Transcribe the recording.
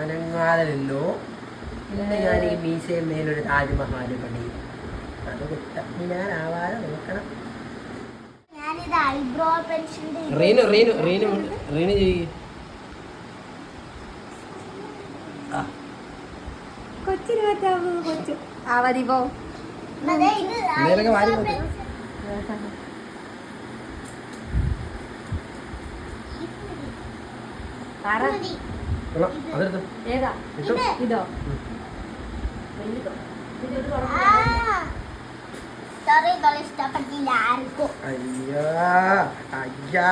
അനങ്ങാതെ നിന്നു ഇന്ന് ഞാൻ ഈ മീശയും മേലൊരു താജ്മഹാൽ പണിയും അത് കുത്തമിനാരാവാതെ നോക്കണം. റീനു റീനു റീനു റീനു ചെയ്യ്. ആ. കൊച്ചിന് പറ്റാവൂ കൊച്ചു. ആ മതി പോ. അതെ ഇത് എന്തേലൊക്കെ വാരി eyebrow പറ. ഏതാ ഇട്ടോ ഇത്. ഇതോ ഉം. വലുതോ ഇത് ആ. sorry, ഇതൊന്നും ഇഷ്ടപ്പെട്ടില്ല ആർക്കും അയ്യാ അയ്യാ